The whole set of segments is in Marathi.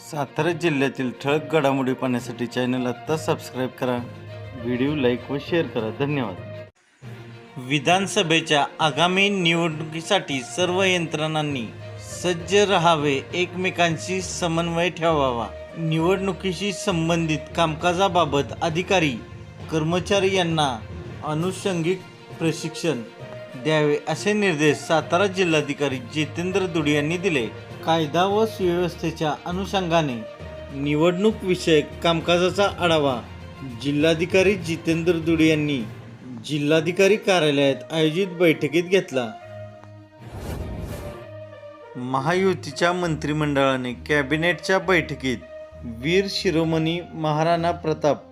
सातारा जिल्ह्यातील ठळक घडामोडी पाहण्यासाठी चॅनल आत्ता सबस्क्राईब करा. व्हिडिओ लाईक व शेअर करा. धन्यवाद. विधानसभेच्या आगामी निवडणुकीसाठी सर्व यंत्रणांनी सज्ज राहावे एकमेकांशी समन्वय ठेवावा. निवडणुकीशी संबंधित कामकाजाबाबत अधिकारी कर्मचारी यांना अनुषंगिक प्रशिक्षण द्यावे असे निर्देश सातारा जिल्हाधिकारी जितेंद्र दुडी यांनी दिले. कायदा व सुव्यवस्थेच्या अनुषंगाने निवडणूक विषयक कामकाजाचा आढावा जिल्हाधिकारी जितेंद्र दुडे यांनी जिल्हाधिकारी कार्यालयात आयोजित बैठकीत घेतला. महायुतीच्या मंत्रिमंडळाने कॅबिनेटच्या बैठकीत वीर शिरोमणी महाराणा प्रताप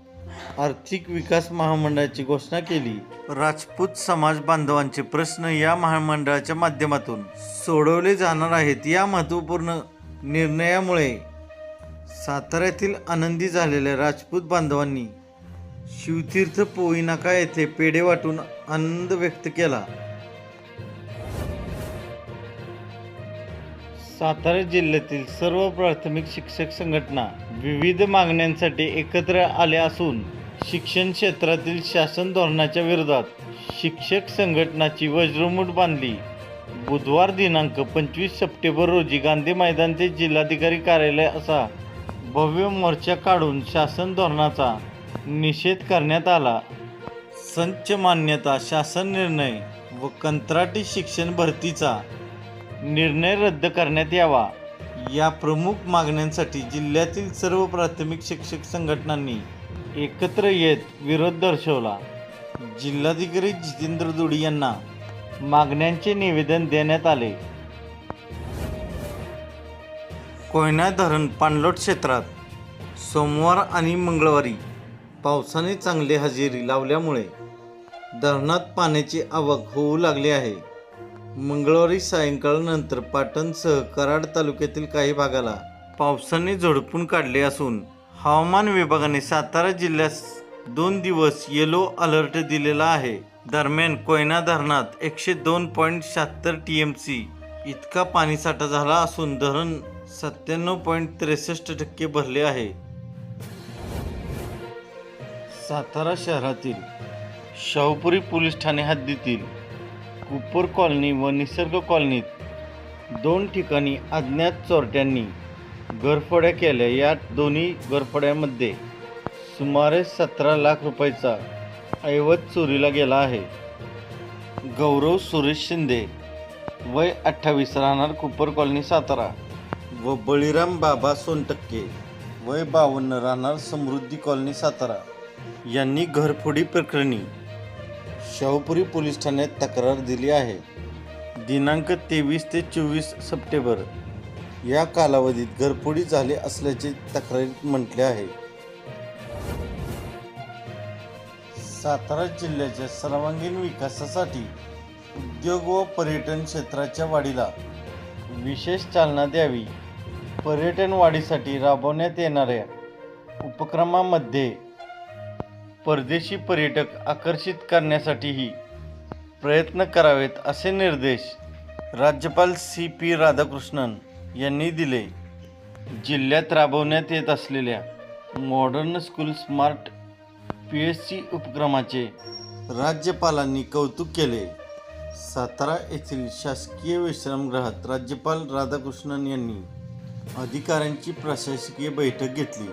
आर्थिक विकास महामंडळाची घोषणा केली. राजपूत समाज बांधवांचे प्रश्न या महामंडळाच्या माध्यमातून सोडवले जाणार आहेत या महत्त्वपूर्ण निर्णयामुळे. साताऱ्यातील आनंदी झालेल्या राजपूत बांधवांनी शिवतीर्थ पोईनाका येथे पेढे वाटून आनंद व्यक्त केला. सातारा जिल्ह्यातील सर्व प्राथमिक शिक्षक संघटना विविध मागण्यांसाठी एकत्र आल्या असून शिक्षण क्षेत्रातील शासन धोरणाच्या विरोधात शिक्षक संघटनाची वज्रमूठ बांधली. बुधवार दिनांक पंचवीस सप्टेंबर रोजी गांधी मैदान ते जिल्हाधिकारी कार्यालय असा भव्य मोर्चा काढून शासन धोरणाचा निषेध करण्यात आला. संच मान्यता शासन निर्णय व कंत्राटी शिक्षण भरतीचा निर्णय रद्द करण्यात यावा. या प्रमुख मागण्यांसाठी जिल्ह्यातील सर्व प्राथमिक शिक्षक संघटनांनी एकत्र येत विरोध दर्शवला. जिल्हाधिकारी जितेंद्र दुडी यांना मागण्यांचे निवेदन देण्यात आले. कोयना धरण पाणलोट क्षेत्रात सोमवार आणि मंगळवारी पावसाने चांगली हजेरी लावल्यामुळे धरणात पाण्याची आवक होऊ लागली आहे. मंगळवारी सायंकाळनंतर पाटणसह कराड तालुक्यातील काही भागाला पावसाने झोडपून काढले असून हवामान विभागाने सातारा जिल्ह्यास दोन दिवस येलो अलर्ट दिलेला आहे. दरम्यान कोयना धरणात एकशे दोन पॉईंट शहात्तर टी एम सी इतका पाणीसाठा झाला असून धरण सत्त्याण्णव पॉईंट त्रेसष्ट टक्के भरले आहे. सातारा शहरातील शाहूपुरी पोलीस ठाणे हद्दीतील कुप्पूर कॉलनी व निसर्ग कॉलनीत दोन ठिकाणी अज्ञात चोरट्यांनी घरफोड्या केल्या. या दोन्ही घरफोड्यामध्ये सुमारे सतरा लाख रुपयाचा ऐवज चोरीला गेला आहे. गौरव सुरेश शिंदे वय अठ्ठावीस राहणार कुप्पर कॉलनी सातारा व बळीराम बाबा सोनटक्के वय बावन्न राहणार समृद्धी कॉलनी सातारा. यांनी घरफोडी प्रकरणी शाहूपुरी पोलीस ठाण्यात तक्रार दिली आहे. दिनांक तेवीस ते चोवीस सप्टेंबर या कालावधीत घरफोडी झाली असल्याचे तक्रारीत म्हटले आहे. सातारा जिल्ह्याच्या सर्वांगीण विकासासाठी उद्योग व पर्यटन क्षेत्राच्या वाढीला विशेष चालना द्यावी. पर्यटन वाढीसाठी राबवण्यात येणाऱ्या उपक्रमामध्ये परदेशी पर्यटक आकर्षित करण्यासाठीही प्रयत्न करावेत असे निर्देश राज्यपाल सी पी राधाकृष्णन यांनी दिले. जिल्ह्यात राबवण्यात येत असलेल्या modern school smart P S C उपक्रमाचे राज्यपालांनी कौतुक केले. सातारा येथील शासकीय विश्रामगृहात राज्यपाल राधाकृष्णन यांनी अधिकाऱ्यांची प्रशासकीय बैठक घेतली.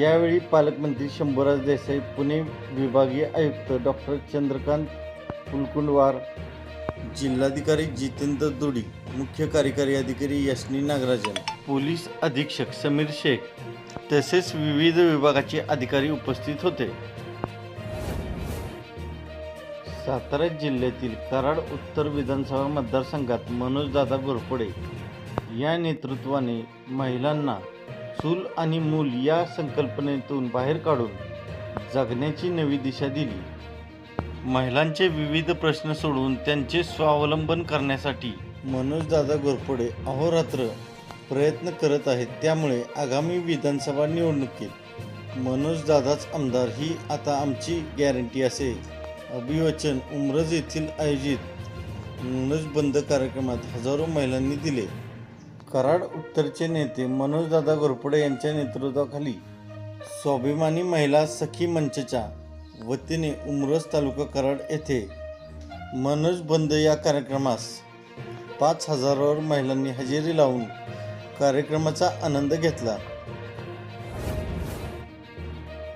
यावेळी पालकमंत्री शंभूराज देसाई पुणे विभागीय आयुक्त डॉक्टर चंद्रकांत कुलकुंडवार जिल्हाधिकारी जितेंद्र दुडी मुख्य कार्यकारी अधिकारी यशनी नागराजन पोलीस अधीक्षक समीर शेख तसेच विविध विभागाचे अधिकारी उपस्थित होते. सातारा जिल्ह्यातील कराड उत्तर विधानसभा मतदारसंघात मनोजदादा घोरपडे या नेतृत्वाने महिलांना चूल आणि मूल या संकल्पनेतून बाहेर काढून जगण्याची नवी दिशा दिली. महिलांचे विविध प्रश्न सोडवून त्यांचे स्वावलंबन करण्यासाठी मनोजदादा घोरपडे अहोरात्र प्रयत्न करत आहेत. त्यामुळे आगामी विधानसभा निवडणुकीत मनोजदादाच आमदार ही आता आमची गॅरंटी असे. अभिवचन उमरज येथील आयोजित मनोज बंद कार्यक्रमात हजारो महिलांनी दिले. कराड उत्तरचे नेते मनोजदादा घोरपडे यांच्या नेतृत्वाखाली स्वाभिमानी महिला सखी मंचच्या वतीने उमरस तालुका कराड येथे मनोज बंद या कार्यक्रमास पाच हजारावर महिलांनी हजेरी लावून कार्यक्रमाचा आनंद घेतला.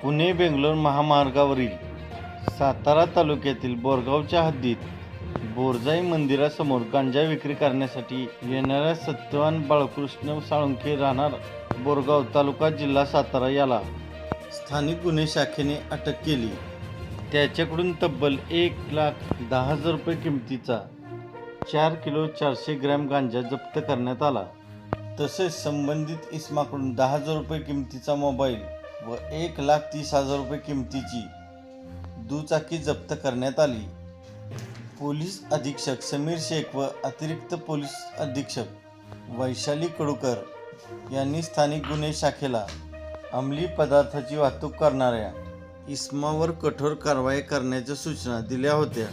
पुणे बेंगलोर महामार्गावरील सातारा तालुक्यातील बोरगावच्या हद्दीत बोरजाई मंदिरासमोर गांजा विक्री करण्यासाठी येणाऱ्या सत्यवान बाळकृष्ण साळुंखे राहणार बोरगाव तालुका जिल्हा सातारा याला. स्थानिक गुन्हे शाखेने अटक केली. त्याच्याकडून तब्बल एक लाख दहा हजार रुपये किमतीचा चार किलो चारशे ग्रॅम गांजा जप्त करण्यात आला. तसेच संबंधित इसमाकडून दहा हजार रुपये किमतीचा मोबाईल व एक लाख तीस हजार रुपये किमतीची दुचाकी जप्त करण्यात आली. पोलीस अधीक्षक समीर शेख व अतिरिक्त पोलीस अधीक्षक वैशाली कडूकर यांनी स्थानिक गुन्हे शाखेला अंमली पदार्थाची वाहतूक करणाऱ्या इस्मावर कठोर कारवाई करण्याच्या सूचना दिल्या होत्या.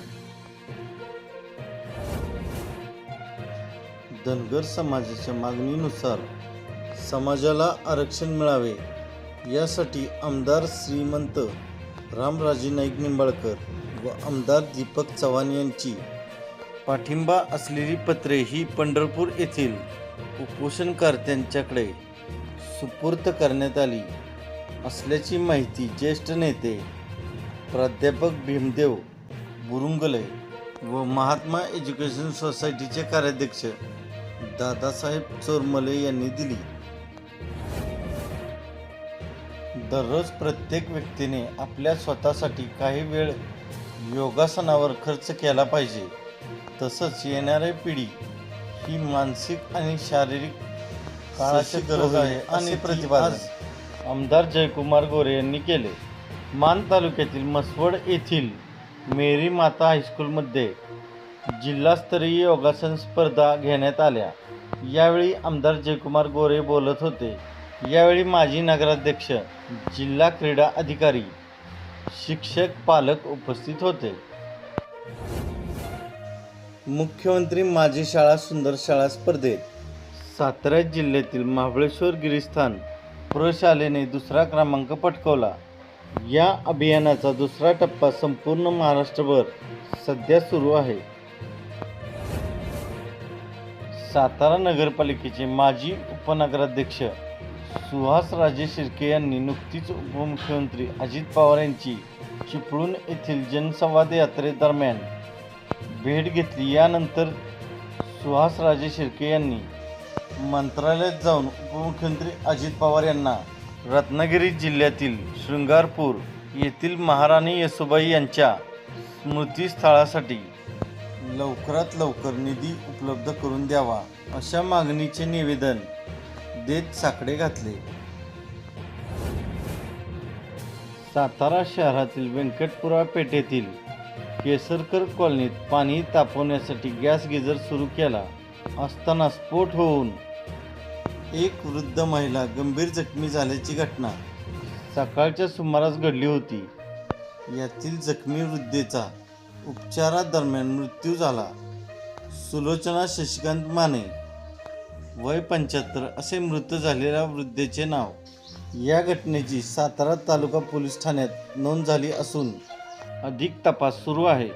धनगर समाजाच्या मागणीनुसार समाजाला आरक्षण मिळावे यासाठी आमदार श्रीमंत रामराजे नाईक निंबाळकर व आमदार दीपक चव्हाण यांची. पाठिंबा असलेली पत्रे ही पंढरपूर येथील उपोषणकर्त्यांच्याकडे सुपूर्त करण्यात आली असल्याची माहिती ज्येष्ठ नेते प्राध्यापक भीमदेव बुरुंगले व महात्मा एज्युकेशन सोसायटीचे कार्याध्यक्ष दादासाहेब चोरमले यांनी दिली. दररोज प्रत्येक व्यक्तीने आपल्या स्वतःसाठी काही वेळ योगासनावर खर्च केला पाहिजे. तसंच येणारी पिढी ही मानसिक आणि शारीरिक काळाची गरज आहे असे प्रतिपादन आमदार जयकुमार गोरे यांनी केले. मान तालुक्यातील मसवड येथील मेरी माता हायस्कूलमध्ये जिल्हास्तरीय योगासन स्पर्धा घेण्यात आल्या. यावेळी आमदार जयकुमार गोरे बोलत होते. यावेळी माजी नगराध्यक्ष जिल्हा क्रीडा अधिकारी शिक्षक पालक उपस्थित होते. मुख्यमंत्री माझी शाळा सुंदर शाळा स्पर्धेत. सातारा जिल्ह्यातील महाबळेश्वर गिरिस्थान प्रशालेने दुसरा क्रमांक पटकावला. या अभियानाचा दुसरा टप्पा संपूर्ण महाराष्ट्रभर सध्या सुरू आहे. सातारा नगरपालिकेचे माजी उपनगराध्यक्ष सुहास राजे शिर्के यांनी नुकतीच उपमुख्यमंत्री अजित पवार यांची चिपळूण येथील जनसंवाद यात्रेदरम्यान भेट घेतली. यानंतर सुहास राजे शिर्के यांनी मंत्रालयात जाऊन उपमुख्यमंत्री अजित पवार यांना रत्नागिरी जिल्ह्यातील शृंगारपूर येथील महाराणी येसुबाई यांच्या स्मृतीस्थळासाठी लवकरात लवकर निधी उपलब्ध करून द्यावा अशा मागणीचे निवेदन देत साकडे घातले. सातारा शहरातील व्यंकटपुरा पेठेतील केसरकर कॉलनीत पाणी तापवण्यासाठी गॅस गिजर सुरू केला असताना स्फोट होऊन एक वृद्ध महिला गंभीर जखमी झाल्याची घटना. सकाळच्या सुमारास घडली होती. यातील जखमी वृद्धेचा उपचारादरम्यान मृत्यू झाला. सुलोचना शशिकांत माने. वय पंच्याहत्तर असे मृत झालेल्या वृद्धेचे नाव. या घटनेची सातारा तालुका पोलीस ठाण्यात नोंद झाली असून अधिक तपास सुरू आहे.